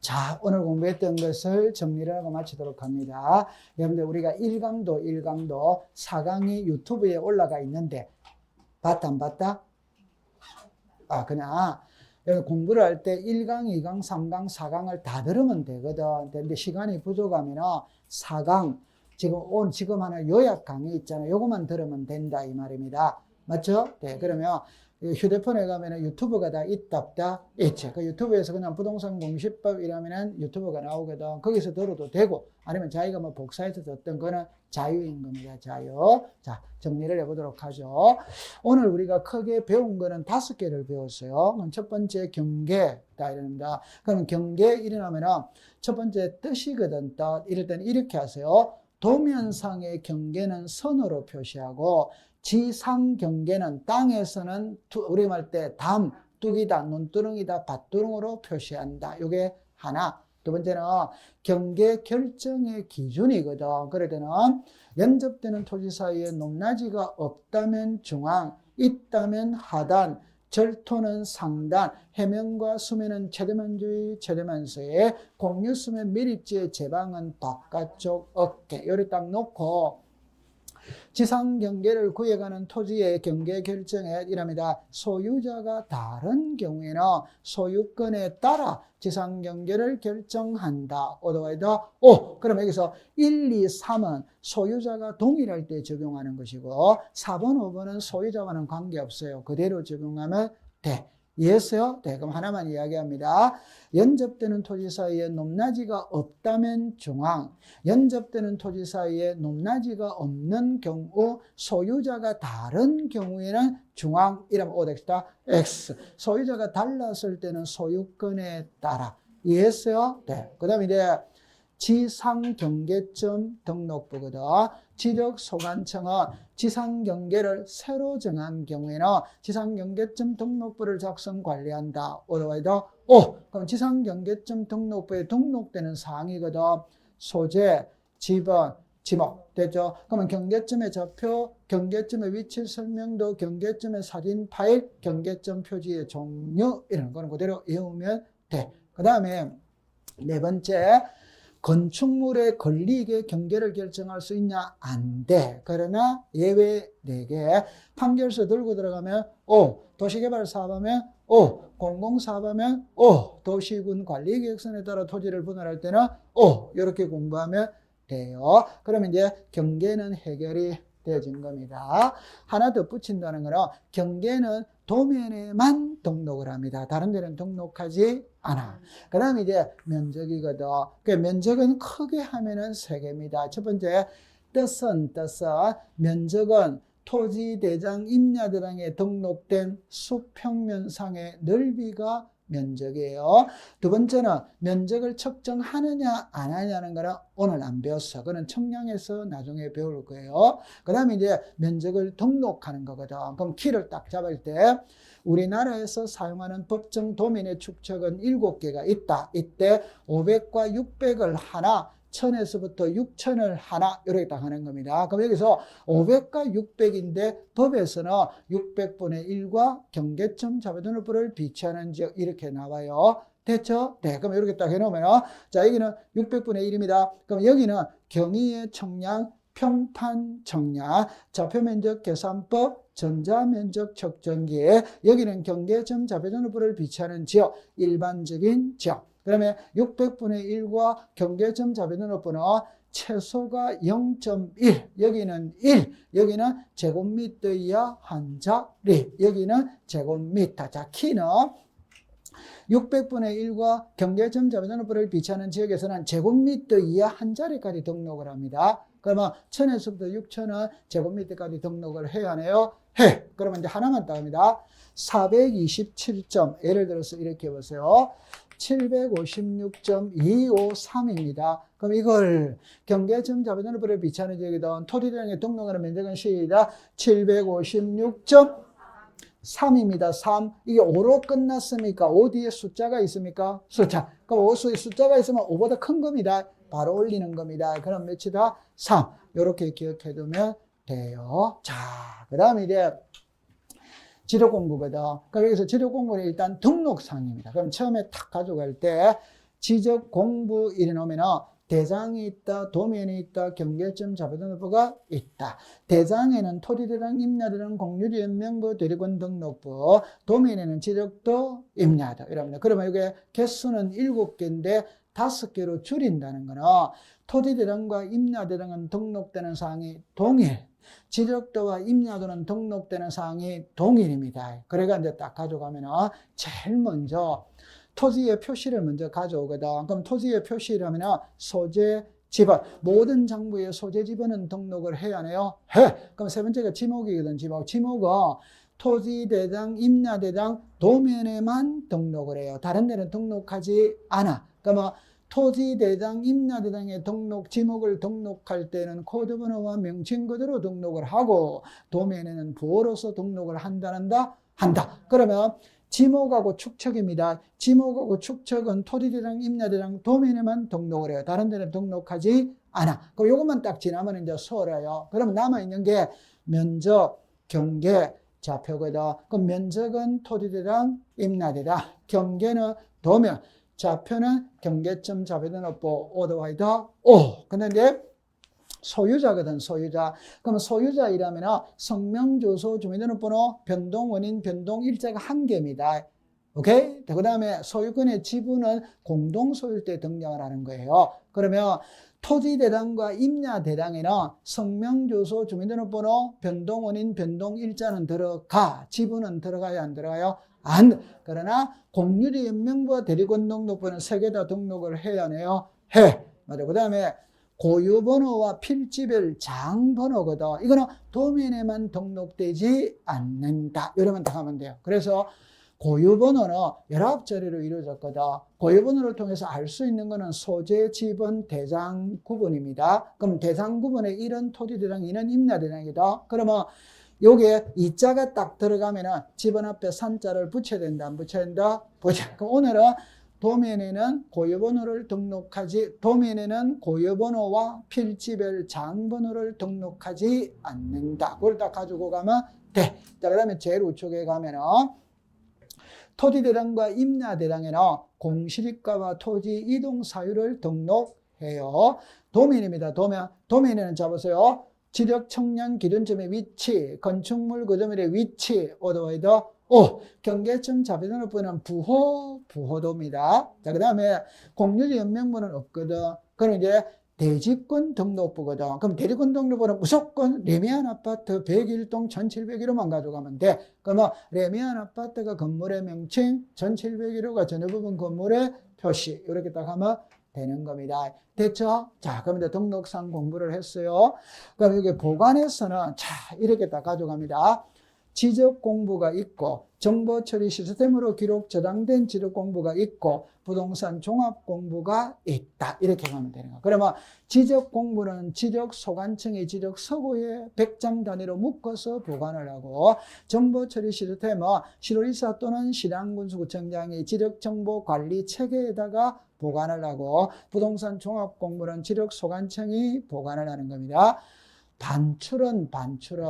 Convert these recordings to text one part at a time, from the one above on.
자, 오늘 공부했던 것을 정리를 하고 마치도록 합니다. 여러분들, 우리가 1강도, 1강도 4강이 유튜브에 올라가 있는데, 봤다, 안 봤다? 아, 그냥, 여러분 공부를 할 때 1강, 2강, 3강, 4강을 다 들으면 되거든. 근데 시간이 부족하면 4강, 지금 오늘 지금 하나 요약 강의 있잖아요. 요것만 들으면 된다, 이 말입니다. 맞죠? 네, 그러면 휴대폰에 가면은 유튜브가 다 있다 없다 있지. 그 유튜브에서 그냥 부동산 공시법 이라면은 유튜브가 나오거든. 거기서 들어도 되고 아니면 자기가 뭐 복사해서 듣던 거는 자유인 겁니다. 자유. 자, 정리를 해보도록 하죠. 오늘 우리가 크게 배운 거는 다섯 개를 배웠어요. 첫 번째 경계다 이럽니다. 그러면 경계 일어나면은 첫 번째 뜻이거든. 뜻. 이럴 때는 이렇게 하세요. 도면상의 경계는 선으로 표시하고 지상 경계는 땅에서는 우리 말 때 담, 뚝이다, 눈두렁이다, 밭두렁으로 표시한다. 이게 하나. 두 번째는 경계 결정의 기준이거든. 그럴 때는 연접되는 토지 사이에 높낮이가 없다면 중앙, 있다면 하단, 절토는 상단, 해면과 수면은 최대면주의, 최대면서에 공유수면 미립지의 제방은 바깥쪽 어깨. 요리 딱 놓고 지상 경계를 구해가는 토지의 경계 결정에 이랍니다. 소유자가 다른 경우에는 소유권에 따라 지상 경계를 결정한다. 오더와이더 오. 그럼 여기서 1, 2, 3은 소유자가 동일할 때 적용하는 것이고 4번, 5번은 소유자와는 관계없어요. 그대로 적용하면 돼. 이해했어요? 네, 그럼 하나만 이야기합니다. 연접되는 토지 사이에 높낮이가 없다면 중앙, 연접되는 토지 사이에 높낮이가 없는 경우, 소유자가 다른 경우에는 중앙, 이라면 오덱스다 X. 소유자가 달랐을 때는 소유권에 따라. 이해했어요? 네. 그 다음에 이제 지상경계점 등록부거든. 지력소관청은 지상경계를 새로 정한 경우에는 지상경계점 등록부를 작성 관리한다. 오더와이더 오. 그럼 지상경계점 등록부에 등록되는 사항이거든. 소재, 지번, 지목 됐죠? 그러면 경계점의 좌표, 경계점의 위치 설명도, 경계점의 사진 파일, 경계점 표지의 종류 이런 거는 그대로 외우면 돼. 그 다음에 네 번째 건축물의 권리익의 경계를 결정할 수 있냐? 안 돼. 그러나 예외 4개. 판결서 들고 들어가면 O, 도시개발 사업하면 O, 공공사업하면 O, 도시군 관리 계획선에 따라 토지를 분할할 때는 O, 이렇게 공부하면 돼요. 그러면 이제 경계는 해결이 되어진 겁니다. 하나 더 붙인다는 거는 경계는 도면에만 등록을 합니다. 다른 데는 등록하지 않아. 그 다음에 이제 면적이거든. 그 면적은 크게 하면은 세 개입니다. 첫 번째, 뜻은 뜻은 면적은 토지 대장 임야대장에 등록된 수평면상의 넓이가 면적이에요. 두 번째는 면적을 측정하느냐 안 하냐는 거는 오늘 안 배웠어. 그는 청량에서 나중에 배울 거예요. 그 다음에 이제 면적을 등록하는 거거든. 그럼 키를 딱 잡을 때 우리나라에서 사용하는 법정 도면의 축척은 7개가 있다. 이때 500과 600을 하나 1000에서부터 6000을 하나 이렇게 딱 하는 겁니다. 그럼 여기서 500과 600인데 법에서는 600분의 1과 경계점 잡아두는불을 비치하는 지역 이렇게 나와요. 됐죠? 네, 그럼 이렇게 딱 해놓으면 자 여기는 600분의 1입니다. 그럼 여기는 경의의 청량 평판 청량 좌표면적 계산법 전자면적 측정기 여기는 경계점 잡아두는불을 비치하는 지역 일반적인 지역 그러면 600분의 1과 경계점 잡아놓은 분은 최소가 0.1, 여기는 1, 여기는 제곱미터 이하 한 자리, 여기는 제곱미터. 자, 키는 600분의 1과 경계점 잡아놓은 분을 비치하는 지역에서는 제곱미터 이하 한 자리까지 등록을 합니다. 그러면 1000에서부터 6000은 제곱미터까지 등록을 해야 하네요. 해. 그러면 이제 하나만 따갑니다. 427점. 예를 들어서 이렇게 보세요. 756.253입니다. 그럼 이걸 경계점 잡아주는 불에 비치하는 지역이던 토지량에 등록하는 면적은 시작 756.3입니다. 3. 이게 5로 끝났습니까? 5 뒤에 숫자가 있습니까? 숫자. 그럼 5 수에 숫자가 있으면 5보다 큰 겁니다. 바로 올리는 겁니다. 그럼 몇이다? 3. 이렇게 기억해 두면 돼요. 자, 그 다음에 이제 지력 공부거든. 그럼 여기서 지력 공부는 일단 등록상입니다. 그럼 처음에 탁 가져갈 때 지적 공부 이래 놓으면 대장이 있다, 도면이 있다, 경계점 자부등록부가 있다. 대장에는 토지대장, 임야대장, 공유지, 연명부, 대리권 등록부, 도면에는 지적도, 임야도 이럽니다. 그러면 이게 개수는 일곱 개인데 다섯 개로 줄인다는 거는 토지대장과 임야대장은 등록되는 사항이 동일, 지적도와 임야도는 등록되는 사항이 동일입니다. 그래가 이제 딱 가져가면 제일 먼저 토지의 표시를 먼저 가져오거든. 그럼 토지의 표시라면 소재 지번 모든 장부의 소재 지번은 등록을 해야 하네요. 해. 그럼 세 번째가 지목이거든. 지목. 지목은 토지 대장, 임야 대장 도면에만 등록을 해요. 다른 데는 등록하지 않아. 그러면 토지 대장, 임야 대장의 등록 지목을 등록할 때는 코드 번호와 명칭 그대로 등록을 하고 도면에는 부호로서 등록을 한다는다 한다. 그러면 지목하고 축척입니다. 지목하고 축척은 토지대장, 임야대장 도면에만 등록을 해요. 다른 데는 등록하지 않아. 그럼 이것만 딱 지나면 이제 수월해요. 그럼 남아있는 게 면적, 경계, 좌표거든. 그럼 면적은 토지대장, 임야대장, 경계는 도면, 좌표는 경계점 좌표등록부 오더와이더 오. 이제 소유자거든, 소유자. 그럼 소유자이라면 성명, 주소, 주민등록번호, 변동, 원인, 변동, 일자가 한 개입니다. 오케이? 그 다음에 소유권의 지분은 공동 소유일 때 등장을 하는 거예요. 그러면 토지 대당과 임야 대당에는 성명, 주소, 주민등록번호, 변동, 원인, 변동, 일자는 들어가. 지분은 들어가요, 안 들어가요? 안. 그러나 공유리 연명부와 대리권 등록부는 세 개 다 등록을 해야 하네요. 해. 맞아. 그 다음에 고유번호와 필지별 장번호거든. 이거는 도면에만 등록되지 않는다. 이러면 다 하면 돼요. 그래서 고유번호는 19자리로 이루어졌거든. 고유번호를 통해서 알 수 있는 것은 소재, 지번, 대장 구분입니다. 그럼 대장 구분에 1은 토지 대장, 2는 임야 대장이다. 그러면 요게 이자가 딱 들어가면은 집안 앞에 산자를 붙여야 된다, 안 붙여야 된다? 그럼 오늘은 도면에는 고유번호를 등록하지, 도면에는 고유번호와 필지별 장번호를 등록하지 않는다. 그걸 딱 가지고 가면 돼. 자, 그 다음에 제일 우측에 가면은 토지대장과 임야대장에는 공실가와 토지 이동 사유를 등록해요. 도면입니다. 도면. 도면에는 잡으세요. 지력 청량 기준점의 위치, 건축물 구조물의 위치, 오더와이더 오, 경계점 자비등록부는 부호, 부호도입니다. 자, 그 다음에 공유지 연명부는 없거든. 그럼 이제 대지권 등록부거든. 그럼 대지권 등록부는 무조건 레미안 아파트 101동 1701호만 가져가면 돼. 그러면 레미안 아파트가 건물의 명칭, 1701호가 전혀 부분 건물의 표시. 이렇게 딱 하면 되는 겁니다. 됐죠? 자, 그럼 이제 등록상 공부를 했어요. 그럼 여기 보관에서는 자, 이렇게 딱 가져갑니다. 지적 공부가 있고 정보 처리 시스템으로 기록 저장된 지적 공부가 있고 부동산 종합 공부가 있다. 이렇게 가면 되는 거예요. 그러면 지적 공부는 지적 소관청의 지적 서고에 100장 단위로 묶어서 보관을 하고 정보 처리 시스템은 시로이사 또는 시량군수구청장의 지적 정보 관리 체계에다가 보관을 하고 부동산 종합 공부는 지적 소관청이 보관을 하는 겁니다. 반출은 반출은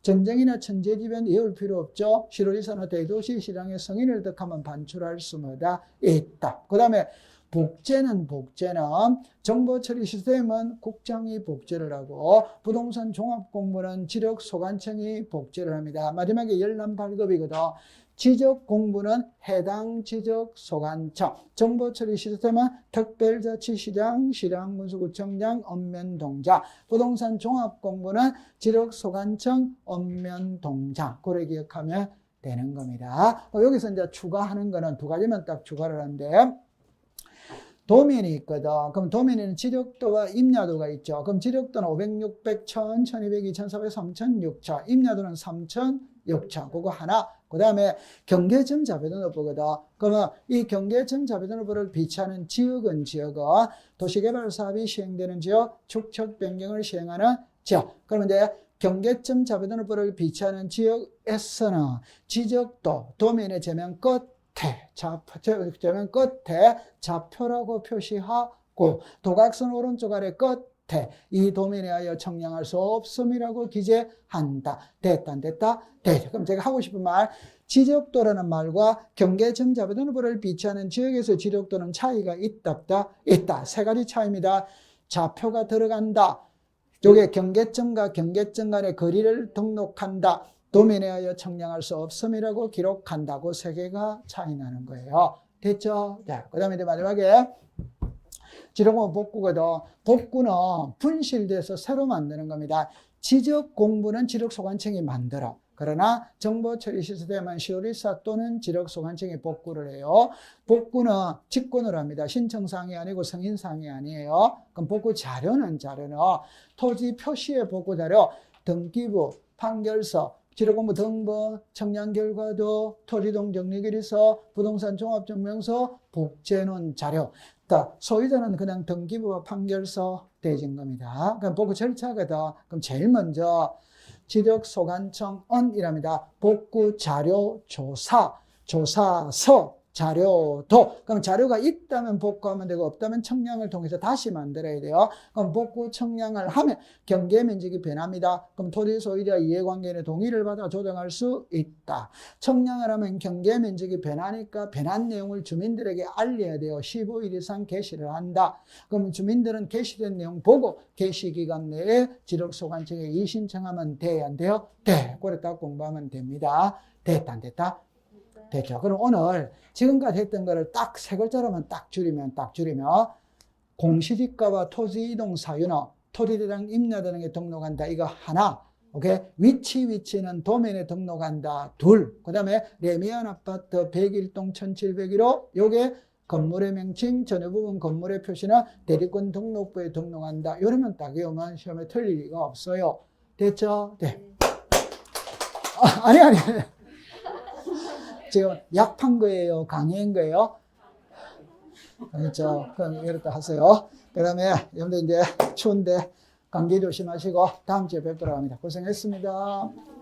전쟁이나 천재지변 이을 필요 없죠. 시로이사나 대도시 시장의 성인을 득하면 반출할 수마다 있다. 그 다음에 복제는 복제는 정보 처리 시스템은 국장이 복제를 하고 부동산 종합 공부는 지력 소관청이 복제를 합니다. 마지막에 열람 발급이거든. 지적 공부는 해당 지적 소관청, 정보 처리 시스템은 특별자치시장, 시장군수구청장, 읍면동장, 부동산 종합 공부는 지적 소관청, 읍면동장. 그래 기억하면 되는 겁니다. 어, 여기서 이제 추가하는 거는 두 가지만 딱 추가를 하는데 도면이 있거든. 그럼 도면에는 지력도와 임야도가 있죠. 그럼 지력도는 500, 600, 1000, 1200, 2400, 3000, 6000. 임야도는 3000, 6000. 그거 하나. 그 다음에 경계점 자배등록부거든. 그러면 이 경계점 자배등록부를 비치하는 지역은 지역은 도시개발 사업이 시행되는 지역, 축척 변경을 시행하는 지역. 그러면 이제 경계점 자배등록부를 비치하는 지역에서는 지적도 도면의 제면 끝 끝에 좌표, 저면 끝에 좌표라고 표시하고 도각선 오른쪽 아래 끝 에이 도면에 하여 청량할 수 없음이라고 기재한다. 됐다 안 됐다? 됐다. 그럼 제가 하고 싶은 말 지적도라는 말과 경계점 부를 비치하는 지역에서 지적도는 차이가 있다 없다 있다 세 가지 차이입니다. 좌표가 들어간다. 요게 경계점과 경계점 간의 거리를 등록한다. 도면에 하여 청량할 수 없음이라고 기록한다고 세 개가 차이 나는 거예요. 됐죠? 자, 그 다음에 마지막에 지록은 복구거든. 복구는 분실돼서 새로 만드는 겁니다. 지적 공부는 지력 소관청이 만들어. 그러나 정보 처리 시스템은 시오리사 또는 지력 소관청이 복구를 해요. 복구는 직권으로 합니다. 신청사항이 아니고 승인사항이 아니에요. 그럼 복구 자료는 자료는 토지 표시의 복구 자료, 등기부, 판결서, 지력공부 등본, 청량 결과도, 토지동 정리기리서, 부동산 종합증명서, 복제는 자료. 그러니까 소유자는 그냥 등기부와 판결서 대진 겁니다. 그럼 복구 절차거든. 그럼 제일 먼저 지력소관청은이랍니다. 복구 자료 조사, 조사서, 자료도. 그럼 자료가 있다면 복구하면 되고 없다면 청량을 통해서 다시 만들어야 돼요. 그럼 복구 청량을 하면 경계 면적이 변합니다. 그럼 토지 소유자 이해관계의 동의를 받아 조정할 수 있다. 청량을 하면 경계 면적이 변하니까 변한 내용을 주민들에게 알려야 돼요. 15일 이상 게시를 한다. 그럼 주민들은 게시된 내용 보고 게시 기간 내에 지력소관청에 이신청하면 돼, 안 돼요? 돼. 그래 딱 공부하면 됩니다. 됐다, 안 됐다? 됐죠. 그럼 오늘 지금까지 했던 거를 딱 세 글자로만 딱 줄이면 딱 줄이면 공시지가와 토지 이동 사유너 토지대장 임야되는 등록한다. 이거 하나. 오케이. 위치 위치는 도면에 등록한다. 둘. 그다음에 레미안 아파트 101동 1701호 요게 건물의 명칭, 전유 부분 건물의 표시나 대리권 등록부에 등록한다. 이러면 딱 외우면 시험에 틀릴 리가 없어요. 됐죠? 네. 아, 아니, 아니. 지금 약판 거예요? 강의인 거예요? 그렇죠. 그럼 이렇게 하세요. 그 다음에 여러분들 이제 추운데 감기 조심하시고 다음 주에 뵙도록 합니다. 고생했습니다.